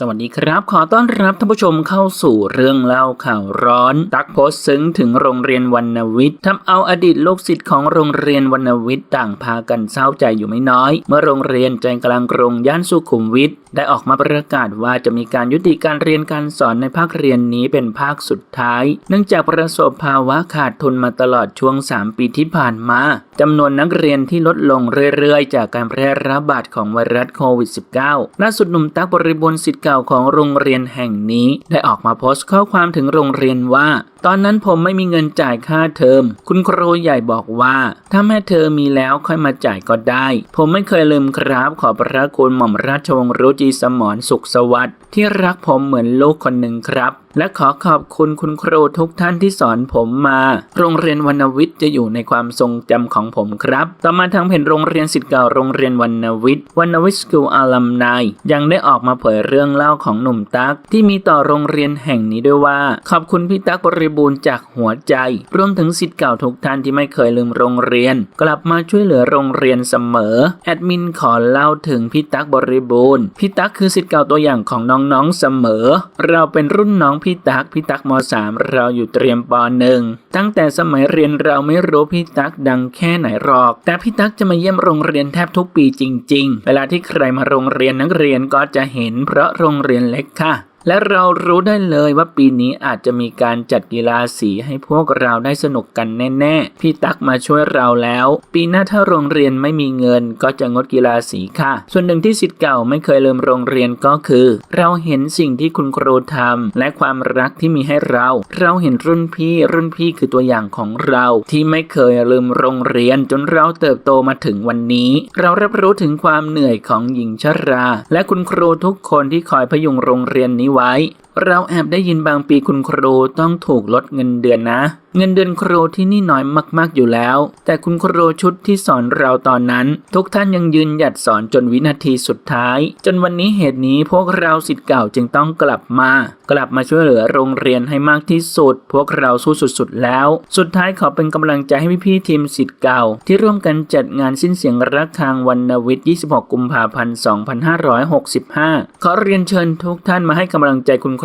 สวัสดีครับ ขอต้อนรับท่านผู้ชมเข้าสู่เรื่องเล่าข่าวร้อน ตักโพสต์ซึ้งถึงโรงเรียนวรรณวิทย์ทำเอาอดีตลูกศิษย์ของโรงเรียนวรรณวิทย์ต่างพากันเศร้าใจอยู่ไม่น้อย เมื่อโรงเรียนใจกลางกรุงย่านสุขุมวิทได้ออกมาประกาศว่าจะมีการยุติการเรียนการสอนในภาคเรียนนี้เป็นภาคสุดท้าย เนื่องจากประสบภาวะขาดทุนมาตลอดช่วง 3 ปีที่ผ่านมา จำนวนนักเรียนที่ลดลงเรื่อยๆ จากการแพร่ระบาดของไวรัสโควิด -19 ล่าสุดหนุ่มตักบริบูรณ์สิทธิ์เก่าของโรงเรียนแห่งนี้ ได้ออกมาโพสต์ข้อความถึงโรงเรียนว่า ตอนนั้นผมไม่มีเงินจ่ายค่าเทอม คุณครูใหญ่บอกว่า ถ้าแม่เธอมีแล้วค่อยมาจ่ายก็ได้ ผมไม่เคยลืมครับขอบพระคุณหม่อมราชวงศ์รุจีสมรสุขสวัสดิ์ที่รักผมเหมือนลูกคนหนึ่งครับ และขอขอบคุณคุณครูทุกท่านที่สอนผมมา โรงเรียนวรรณวิทย์จะอยู่ในความทรงจำของผมครับ ต่อมาทางเพจโรงเรียนสิทธิ์เก่าโรงเรียนวรรณวิทย์วรรณวิทย์สกูลอาลัมนายยังได้ออกมาเผยเรื่องเล่าของหนุ่มตั๊กที่มีต่อโรงเรียนแห่งนี้ด้วยว่า ขอบคุณพี่ตั๊กบริบูรณ์จากหัวใจ รวมถึงสิทธิ์เก่าทุกท่านที่ไม่เคยลืมโรงเรียน กลับมาช่วยเหลือโรงเรียนเสมอ แอดมินขอเล่าถึงพี่ตั๊กบริบูรณ์พี่ตั๊กคือสิทธิ์เก่าตัวอย่างของน้องๆเสมอ เราเป็นรุ่นน้องพี่พี่ตั๊กพี่ตั๊กม .3 เราอยู่เตรียมป .1 ตั้งแต่สมัยเรียนเราไม่รู้พี่ตั๊กดังแค่ไหนหรอก แต่พี่ตั๊กจะมาเยี่ยมโรงเรียนแทบทุกปีจริง ๆ เวลาที่ใครมาโรงเรียนนักเรียนก็จะเห็นเพราะโรงเรียนเล็กค่ะ และเรารู้ได้เลยว่าปีนี้อาจจะมีการจัดกีฬาสีให้พวกเราได้สนุกกันแน่ๆ พี่ตั๊กมาช่วยเราแล้ว ปีหน้าถ้าโรงเรียนไม่มีเงินก็จะงดกีฬาสีค่ะ ส่วนหนึ่งที่สิทธิ์เก่าไม่เคยลืมโรงเรียนก็คือ เราเห็นสิ่งที่คุณครูทำและความรักที่มีให้เรา เราเห็นรุ่นพี่รุ่นพี่คือตัวอย่างของเรา ที่ไม่เคยลืมโรงเรียนจนเราเติบโตมาถึงวันนี้ เรารับรู้ถึงความเหนื่อยของหญิงชรา และคุณครูทุกคนที่คอยพยุงโรงเรียนนี้ไว้ เราแอบได้ยินบางปีคุณครูต้องถูกลดเงินเดือนนะ เงินเดือนครูที่นี่น้อยมากๆอยู่แล้ว แต่คุณครูชุดที่สอนเราตอนนั้น ทุกท่านยังยืนหยัดสอนจนวินาทีสุดท้าย จนวันนี้เหตุนี้พวกเราสิทธิ์เก่าจึงต้องกลับมา กลับมาช่วยเหลือโรงเรียนให้มากที่สุด พวกเราสู้สุดๆแล้ว สุดท้ายขอเป็นกำลังใจให้พี่ๆทีมสิทธิ์เก่า ที่ร่วมกันจัดงานสิ้นเสียงรักทางวันนวิทย์ 26 กุมภาพันธ์ 2565 ขอเรียนเชิญทุกท่านมาให้กำลังใจคุณค